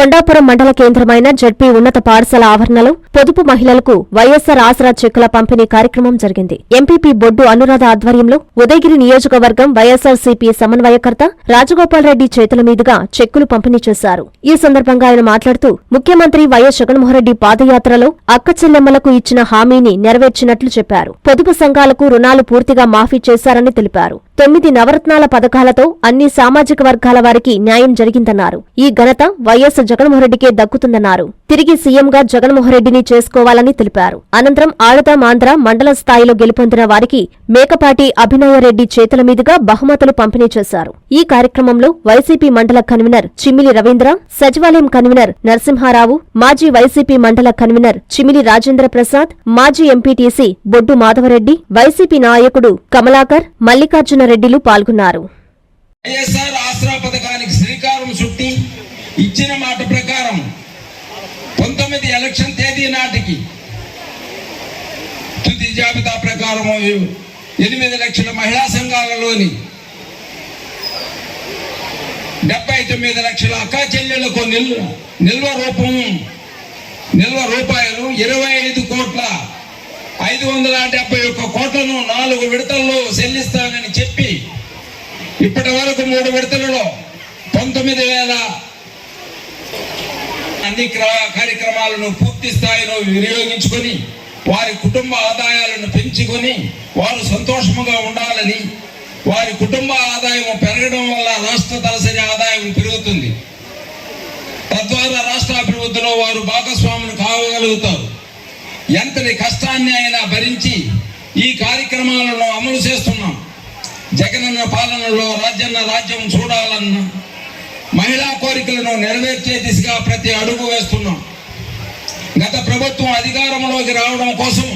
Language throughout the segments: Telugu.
కొండాపురం మండల కేంద్రమైన జడ్పీ ఉన్నత పాఠశాల ఆవరణలో పొదుపు మహిళలకు వైఎస్సార్ ఆసరా చెక్కుల పంపిణీ కార్యక్రమం జరిగింది. ఎంపీపీ బొడ్డు అనురాధ ఆధ్వర్యంలో ఉదయగిరి నియోజకవర్గం వైఎస్సార్ వైఎస్సార్సీపీ సమన్వయకర్త రాజగోపాల్ రెడ్డి చేతుల మీదుగా చెక్కులు పంపిణీ చేశారు. ఈ సందర్భంగా ఆయన మాట్లాడుతూ ముఖ్యమంత్రి వైఎస్ జగన్మోహన్రెడ్డి పాదయాత్రలో అక్క చెల్లెమ్మలకు ఇచ్చిన హామీని నెరవేర్చినట్లు చెప్పారు. పొదుపు సంఘాలకు రుణాలు పూర్తిగా మాఫీ చేశారని తెలిపారు. తొమ్మిది నవరత్నాల పథకాలతో అన్ని సామాజిక వర్గాల వారికి న్యాయం జరిగిందన్నారు. ఈ ఘనత వైఎస్ జగన్మోహన్రెడ్డికే దక్కుతుందన్నారు. తిరిగి సీఎంగా జగన్మోహన్రెడ్డిని చేసుకోవాలని తెలిపారు. అనంతరం ఆడదామాంధ్ర మండల స్థాయిలో గెలుపొందిన వారికి మేకపాటి అభినయరెడ్డి చేతుల మీదుగా బహుమతులు పంపిణీ చేశారు. ఈ కార్యక్రమంలో వైసీపీ మండల కన్వీనర్ చిమ్మిలి రవీంద్ర సచివాలయం కన్వీనర్ నరసింహారావు మాజీ వైసీపీ మండల కన్వీనర్ చిమిలి రాజేంద్ర ప్రసాద్ మాజీ ఎంపీటీసీ బొడ్డు మాధవరెడ్డి వైసీపీ నాయకుడు కమలాకర్ మల్లికార్జున రెడ్డిలు పాల్గొన్నారు. వైఎస్ఆర్ ఆసరా పథకానికి శ్రీకారం చుట్టి ఇచ్చిన మాట ప్రకారం తేదీ తుది జాబితా ప్రకారం ఎనిమిది లక్షల మహిళా సంఘాలలోని డెబ్బై తొమ్మిది లక్షల అక్క చెల్లెళ్ళకు నిల్వ నిల్వ రూపం నిల్వ రూపాయలు ఇరవై ఐదు కోట్ల ఐదు వందల డెబ్బై ఒక్క కోట్లను నాలుగు విడతల్లో చెల్లిస్తానని చెప్పి ఇప్పటి వరకు మూడు విడతలలో పంతొమ్మిది వేల అన్ని కార్యక్రమాలను పూర్తి స్థాయిలో వినియోగించుకొని వారి కుటుంబ ఆదాయాలను పెంచుకొని వారు సంతోషముగా ఉండాలని వారి కుటుంబ ఆదాయం పెరగడం వల్ల రాష్ట్ర తలసరి ఆదాయం పెరుగుతుంది. తద్వారా రాష్ట్ర అభివృద్ధిలో వారు భాగస్వాములు కావగలుగుతారు ఎంతటి కష్టాన్ని అయినా భరించి ఈ కార్యక్రమాలను అమలు చేస్తున్నాం. జగనన్న పాలనలో రాజ్యన్న రాజ్యం చూడాలన్నా మహిళా కోరికలను నెరవేర్చే దిశగా ప్రతి అడుగు వేస్తున్నాం. గత ప్రభుత్వం అధికారంలోకి రావడం కోసం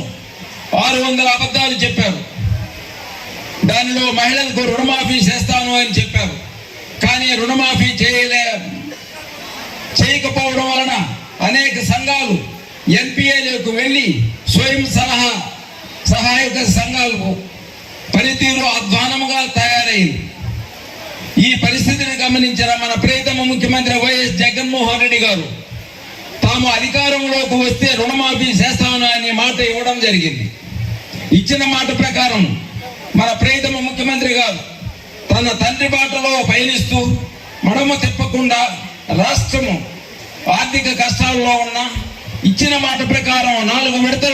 ఆరు వందల అబద్ధాలు చెప్పారు. దానిలో మహిళలకు రుణమాఫీ చేస్తాను అని చెప్పారు. కానీ రుణమాఫీ చేయలే చేయకపోవడం వలన అనేక సంఘాలు ఎన్పిఏలకు వెళ్ళి స్వయం సలహా సహాయక సంఘాలకు పనితీరు అధ్వానముగా తయారైంది. ఈ పరిస్థితిని గమనించిన మన ప్రియతమ ముఖ్యమంత్రి వైఎస్ జగన్మోహన్ రెడ్డి గారు? తాము అధికారంలోకి వస్తే రుణమాఫీ చేస్తాను అనే మాట ఇవ్వడం జరిగింది. ఇచ్చిన మాట ప్రకారం మన ప్రియతమ ముఖ్యమంత్రి గారు తన తండ్రి బాటలో పయనిస్తూ మడమ తిప్పకుండా రాష్ట్రము ఆర్థిక కష్టాల్లో ఉన్న ఇచ్చిన మాట ప్రకారం నాలుగు విడతలు